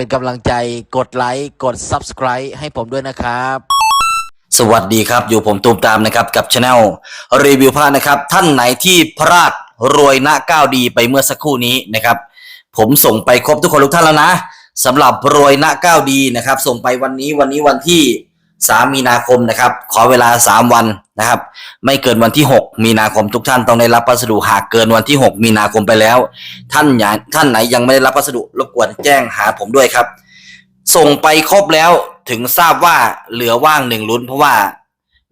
เป็นกำลังใจกดไลค์กด Subscribe ให้ผมด้วยนะครับ สวัสดีครับ อยู่ผมตูมตามนะครับกับช anel รีวิวผ้านะครับ ท่านไหนที่พลาดรวยหน้าก้าวดีไปเมื่อสักครู่นี้นะครับ ผมส่งไปครบทุกคนทุกท่านแล้วนะสำหรับรวยหน้าก้าวดีนะครับ ส่งไปวันนี้วันนี้วันที่ 3 มีนาคมนะครับ ขอเวลา 3 วันนะครับ ไม่เกินวันที่ 6 มีนาคมทุกท่านต้องได้รับพัสดุหากเกินวันที่ 6 มีนาคมไปแล้ว ท่านอย่าท่านไหนยังไม่ได้รับพัสดุรบกวนแจ้งหาผมด้วยครับ ส่งไปครบแล้วถึงทราบว่าเหลือว่างหนึ่งลุ้น เพราะว่า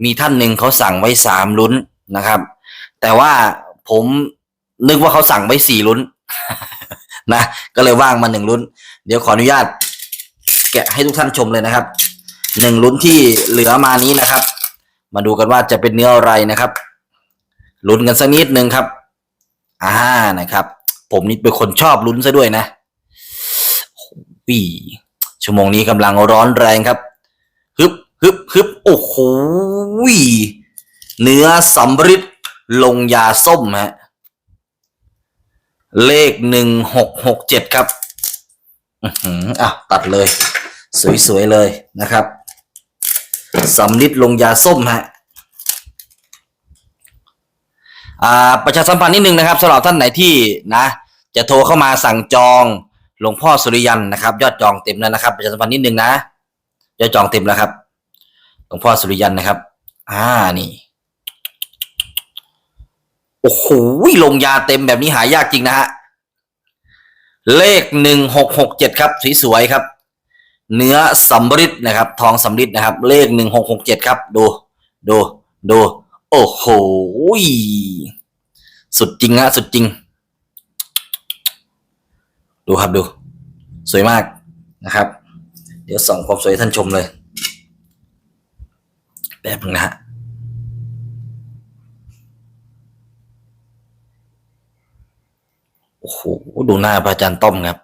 มีท่านหนึ่งเขาสั่งไว้สามลุ้นนะครับ แต่ว่าผมนึกว่าเขาสั่งไว้สี่ลุ้นนะก็เลยว่างมาหนึ่งลุ้น เดี๋ยวขออนุญาต แกะให้ทุกท่านชมเลยนะครับ หนึ่งลุ้นที่เหลือมานี้นะครับ มาดูกันว่าจะเป็นเนื้ออะไรนะครับลุ้นกันสักนิดหนึ่งครับ อ่านะครับ ผมนี่เป็นคนชอบลุ้นซะด้วยนะปีชั่วโมงนี้กำลังร้อนแรงครับฮึบฮึบฮึบโอ้โหยเนื้อสำริดลงยาส้มฮะเลขหนึ่งหกหกเจ็ดครับ อืออะตัดเลย สวยๆเลยนะครับ สำริดลงยาส้มฮะอ่าประชาสัมพันธ์นิดนึงนะครับสำหรับท่านไหนที่นะ จะโทรเข้ามาสั่งจองหลวงพ่อสุริยันนะครับ ยอดจองเต็มแล้วนะครับ ประชาสัมพันธ์นิดนึงนะยอดจองเต็มแล้วครับ หลวงพ่อสุริยันนะครับ อ่านี่โอ้โหลงยาเต็มแบบนี้หายากจริงนะฮะเลขหนึ่งหกหกเจ็ดครับสวยๆครับ เนื้อสำริดนะครับ ทองสำริดนะครับ เลขหนึ่งหกหกเจ็ดครับ ดู ดู ดู โอ้โห สุดจริงฮะ สุดจริง ดูครับดู สวยมากนะครับ เดี๋ยวส่องความสวยท่านชมเลย แบบนึงนะฮะโอ้โห ดูหน้าพระอาจารย์ต้อมครับ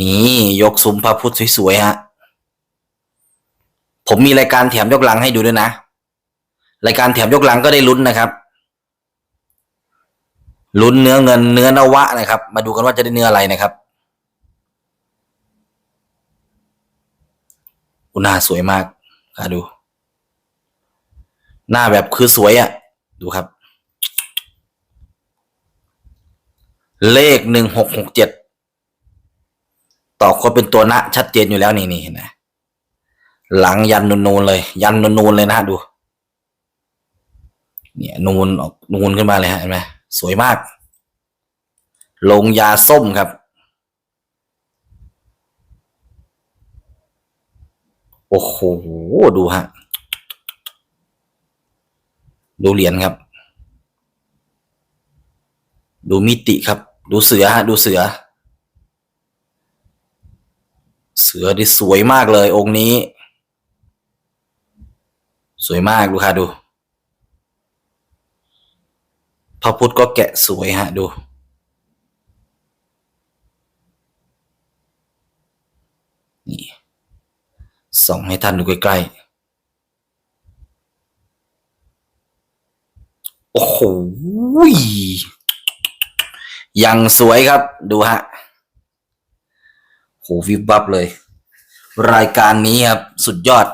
นี่ยกซุ้มพระพุทธสวยๆฮะ ผมมีรายการแถมยกลังให้ดูด้วยนะ รายการแถมยกลังก็ได้ลุ้นนะครับ ลุ้นเนื้อเงินเนื้อนวะนะครับ มาดูกันว่าจะได้เนื้ออะไรนะครับ อุยหน้าสวยมากอะดู หน้าแบบคือสวยอะ่ะ ดูครับ เลขหนึ่งหกหกเจ็ด ต่อคนเป็นตัวนะชัดเจนอยู่แล้วนี่นี่เห็นไหมหลังยันนูนๆเลย ยันนูนๆเลยนะฮะดู เนี่ยนูนออกนูนขึ้นมาเลยฮะเห็นไหมสวยมาก ลงยาส้มครับ โอ้โหดูฮะดูเหรียญครับ ดูมิติครับ ดูเสือฮะดูเสือ เสือที่สวยมากเลยองค์นี้ สวยมากดูค่ะดู พระพุทธก็แกะสวยฮะดู นี่ ส่องให้ท่านดูใกล้ๆ โอ้โหยังสวยครับดูฮะ โหวิบวับเลย รายการนี้ครับ สุดยอด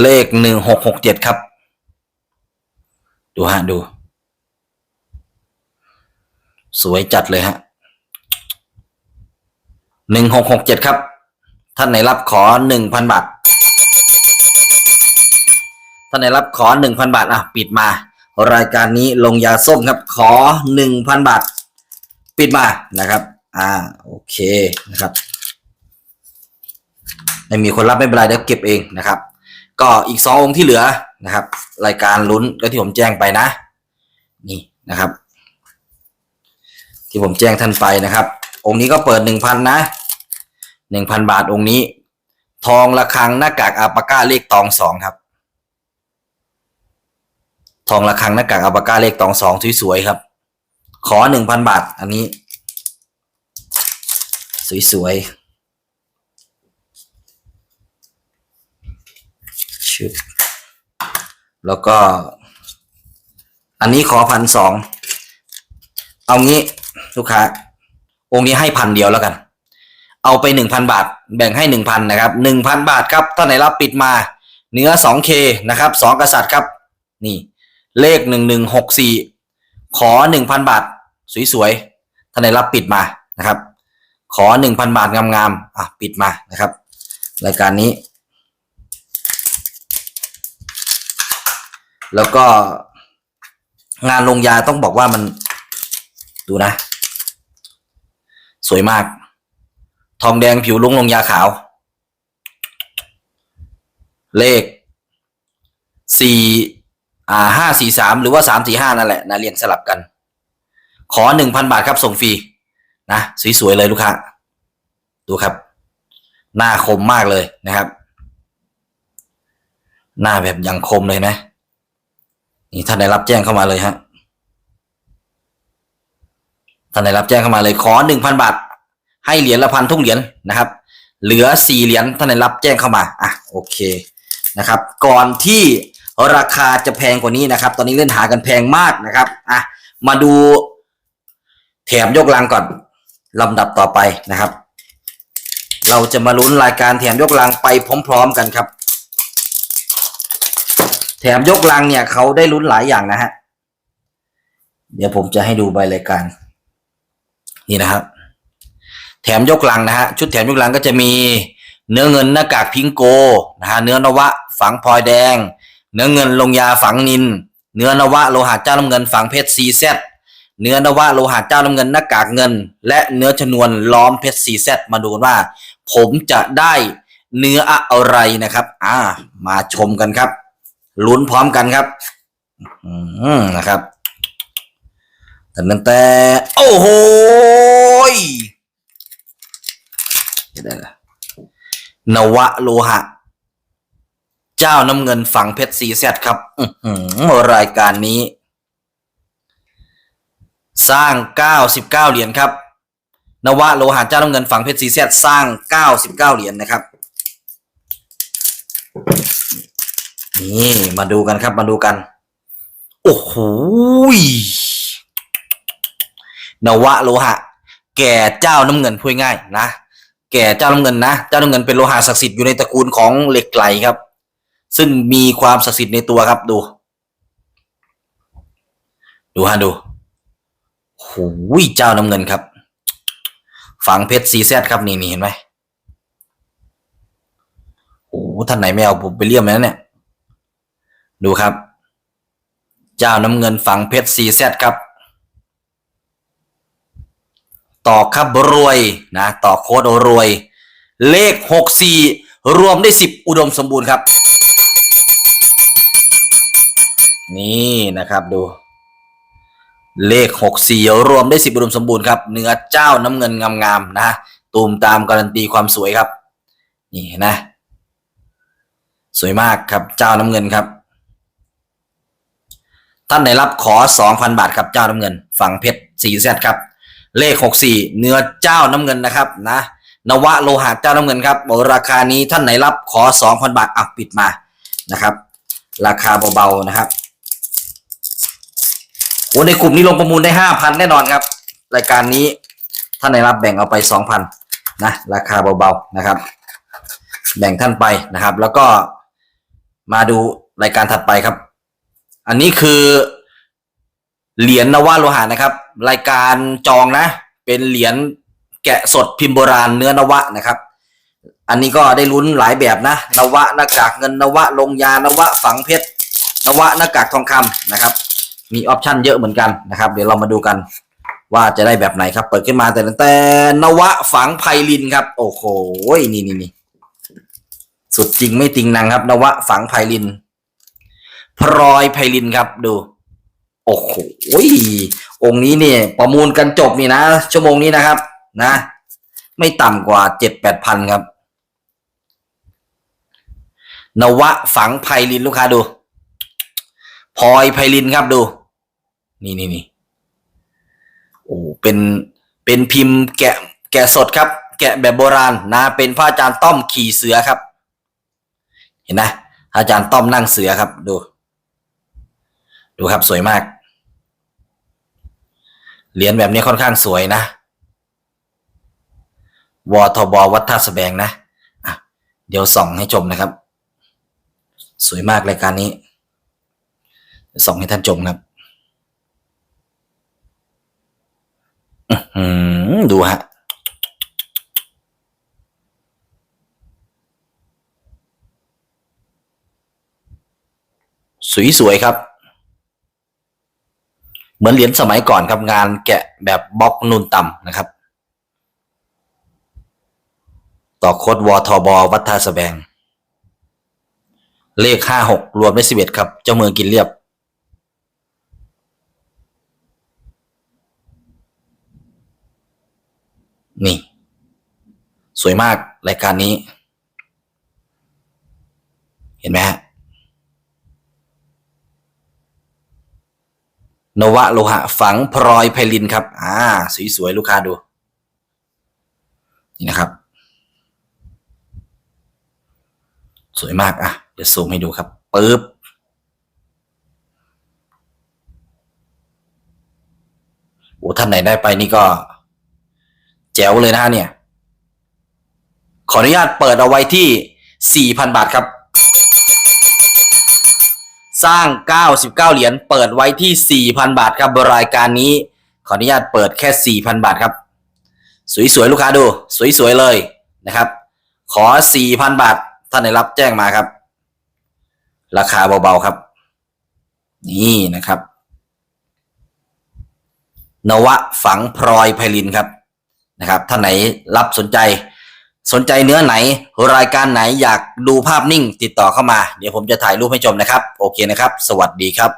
เลขหนึ่งหกหกเจ็ดครับ ดูฮะ ดู สวยจัดเลยฮะหนึ่งหกหกเจ็ดครับ ท่านไหนรับขอหนึ่งพันบาท ท่านไหนรับขอหนึ่งพันบาทอะปิดมา รายการนี้ลงยาส้มครับขอหนึ่งพันบาท ปิดมานะครับ อ่าโอเคนะครับไม่มีคนรับไม่เป็นไรเดี๋ยวเก็บเองนะครับ ก็อีกสององค์ที่เหลือนะครับ รายการลุ้นก็ที่ผมแจ้งไปนะ นี่นะครับ ที่ผมแจ้งท่านไปนะครับ องค์นี้ก็เปิดหนึ่งพันนะหนึ่งพันบาทองค์นี้ ทองระฆังหน้ากากอาปาก้าเลขตองสองครับ ทองระฆังหน้ากากอาปาก้าเลขตองสองสวยๆครับ ขอหนึ่งพันบาท อันนี้ สวยๆชึบแล้วก็ อันนี้ขอพันสองเอางี้ลูกค้า องค์นี้ให้พันเดียวแล้วกัน เอาไปหนึ่งพันบาท แบ่งให้หนึ่งพันนะครับหนึ่งพันบาทครับท่านไหนรับปิดมา เนื้อสองเคนะครับสองกษัตริย์ครับ นี่ เลขหนึ่งหนึ่งหกสี่ขอหนึ่งพันบาท สวยๆท่านไหนรับปิดมานะครับ ขอหนึ่งพันบาทงามๆอะปิดมานะครับ รายการนี้ แล้วก็งานลงยาต้องบอกว่ามันดูนะ สวยมาก ทองแดงผิวลุงลงยาขาว เลขสี่ อ่าห้าสี่สามหรือว่าสามสี่ห้านั่นแหละนะเรียงสลับกัน ขอหนึ่งพันบาทครับส่งฟรีนะสวยๆเลยลูกค้าดูครับ หน้าคมมากเลยนะครับ หน้าแบบยังคมเลยนะ นี่ท่านได้รับแจ้งเข้ามาเลยฮะท่านได้รับแจ้งเข้ามาเลยขอหนึ่งพันบาท ให้เหรียญละพันทุกเหรียญนะครับ เหลือสี่เหรียญท่านได้รับแจ้งเข้ามาอะโอเคนะครับ ก่อนที่ ราคาจะแพงกว่านี้นะครับ ตอนนี้เล่นหากันแพงมากนะครับอะมาดูแถมยกลังก่อนลำดับต่อไปนะครับ เราจะมาลุ้นรายการแถมยกลังไปพร้อม ๆ กันครับ แถมยกลังเนี่ยเขาได้ลุ้นหลายอย่างนะฮะเดี๋ยวผมจะให้ดูใบรายการ นี่นะครับ แถมยกลังนะฮะชุดแถมยกลังก็จะมีเนื้อเงินหน้ากากพิงโกนะฮะเนื้อนวะฝังพลอยแดง เนื้อเงินลงยาฝังนิน เนื้อนวะโลหะเจ้าน้ำเงินฝังเพชรซีแซเนื้อนวะโลหะเจ้าน้ำเงินหน้ากากเงิน และเนื้อชนวนล้อมเพชรซีแซมาดูกันว่า ผมจะได้เนื้ออะไรนะครับ อ่า มาชมกันครับ ลุ้นพร้อมกันครับ อืมนะครับแต่นั้นแต่ โอ้โหเนะนวะโลหะ เจ้าน้ำเงินฝังเพชรซีแซดครับอื้อหือรายการนี้ สร้าง 99 เหรียญครับ นวะโลหะเจ้าน้ำเงินฝังเพชรซีแซดสร้าง 99 เหรียญนะครับ นี่มาดูกันครับมาดูกัน โอ้โหนวะโลหะ แก่เจ้าน้ำเงินพูดง่ายนะ แก่เจ้าน้ำเงินนะ เจ้าน้ำเงินเป็นโลหะศักดิ์สิทธิ์อยู่ในตระกูลของเหล็กไหลครับ ซึ่งมีความศักดิ์สิทธิ์ในตัวครับดู ดูฮะดูโอ้ยเจ้าน้ำเงินครับ ฝังเพชรซีแซครับนี่นี่เห็นไหมโอ้ท่านไหนไม่เอาผมไปเลี่ยมแล้วเนี่ย ดูครับ เจ้าน้ำเงินฝังเพชรซีแซครับ ต่อครับรวยนะ ต่อโคดรวย เลขหกสี่รวมได้สิบอุดมสมบูรณ์ครับ นี่นะครับดู เลขหกสี่รวมได้สิบอุดมสมบูรณ์ครับเนื้อเจ้าน้ำเงินงามๆนะตูมตามการันตีความสวยครับ นี่นะ สวยมากครับเจ้าน้ำเงินครับ ท่านไหนรับขอสองพันบาทครับเจ้าน้ำเงิน ฝั่งเพชรสี่แซครับ เลขหกสี่เนื้อเจ้าน้ำเงินนะครับนะนวะโลหะเจ้าน้ำเงินครับราคานี้ท่านไหนรับขอสองพันบาทอะปิดมานะครับ ราคาเบาๆนะครับ ในกลุ่มนี้ลงประมูลได้ห้าพันแน่นอนครับ รายการนี้ท่านไหนรับแบ่งเอาไปสองพันนะราคาเบาๆนะครับ แบ่งท่านไปนะครับ แล้วก็มาดูรายการถัดไปครับ อันนี้คือเหรียญนวะโลหะนะครับ รายการจองนะ เป็นเหรียญแกะสดพิมพ์โบราณเนื้อนวะนะครับ อันนี้ก็ได้ลุ้นหลายแบบนะ นวะหน้ากากเงินนวะลงยานวะฝังเพชรนวะหน้ากากทองคำนะครับ มีออปชันเยอะเหมือนกันนะครับ เดี๋ยวเรามาดูกันว่าจะได้แบบไหนครับ เปิดขึ้นมาแต่แต่นวะฝังไพลินครับ โอ้โหนี่นี่นี่สุดจริงไม่ติงนังครับ นวะฝังไพลินพลอยไพลินครับดู โอ้โหองค์นี้เนี่ย ประมูลกันจบนี่นะ ชั่วโมงนี้นะครับ นะ ไม่ต่ำกว่าเจ็ดแปดพันครับ นวะฝังไพลินลูกค้าดูพลอยไพลินครับดู นี่นี่นี่โอ้เป็นเป็นพิมพ์แกะแกะสดครับ แกะแบบโบราณนะ เป็นพระอาจารย์ต้อมขี่เสือครับ เห็นนะอาจารย์ต้อมนั่งเสือครับ ดู ดูครับสวยมากเหรียญแบบนี้ค่อนข้างสวยนะวทบวัดท่าสแบงนะะเดี๋ยวส่องให้ชมนะครับ สวยมากรายการนี้ ส่องให้ท่านชมครับ อื้อหือ ดูฮะ สวยๆครับ เหมือนเหรียญสมัยก่อนครับงานแกะแบบบล็อกนูนต่ำนะครับ ต่อโคดวอทอบอวัดท่าสแบง เลขห้าหกรวมได้สิบเอ็ดครับ เจ้าเมืองกินเรียบ นี่ สวยมากรายการนี้ เห็นไหมฮะนวะโลหะฝังพลอยไพลินครับ อ่า สวยๆ ลูกค้าดู นี่นะครับ สวยมาก อะ เดี๋ยวซูมให้ดูครับปึ๊บโอ้ท่านไหนได้ไปนี่ก็ จ๋วเลยนะเนี่ย ขออนุญาตเปิดเอาไว้ที่ 4,000 บาทครับ สร้าง 99 เหรียญเปิดไว้ที่ 4,000 บาทครับรายการนี้ ขออนุญาตเปิดแค่ 4,000 บาทครับ สวยๆ ลูกค้าดู สวยๆ เลยนะครับ ขอ 4,000 บาท ท่านได้รับแจ้งมาครับ ราคาเบาๆครับ นี่นะครับ นวะฝังพลอยไพลินครับ นะครับท่านไหนรับสนใจ สนใจเนื้อไหนรายการไหนอยากดูภาพนิ่งติดต่อเข้ามา เดี๋ยวผมจะถ่ายรูปให้ชมนะครับ โอเคนะครับ สวัสดีครับ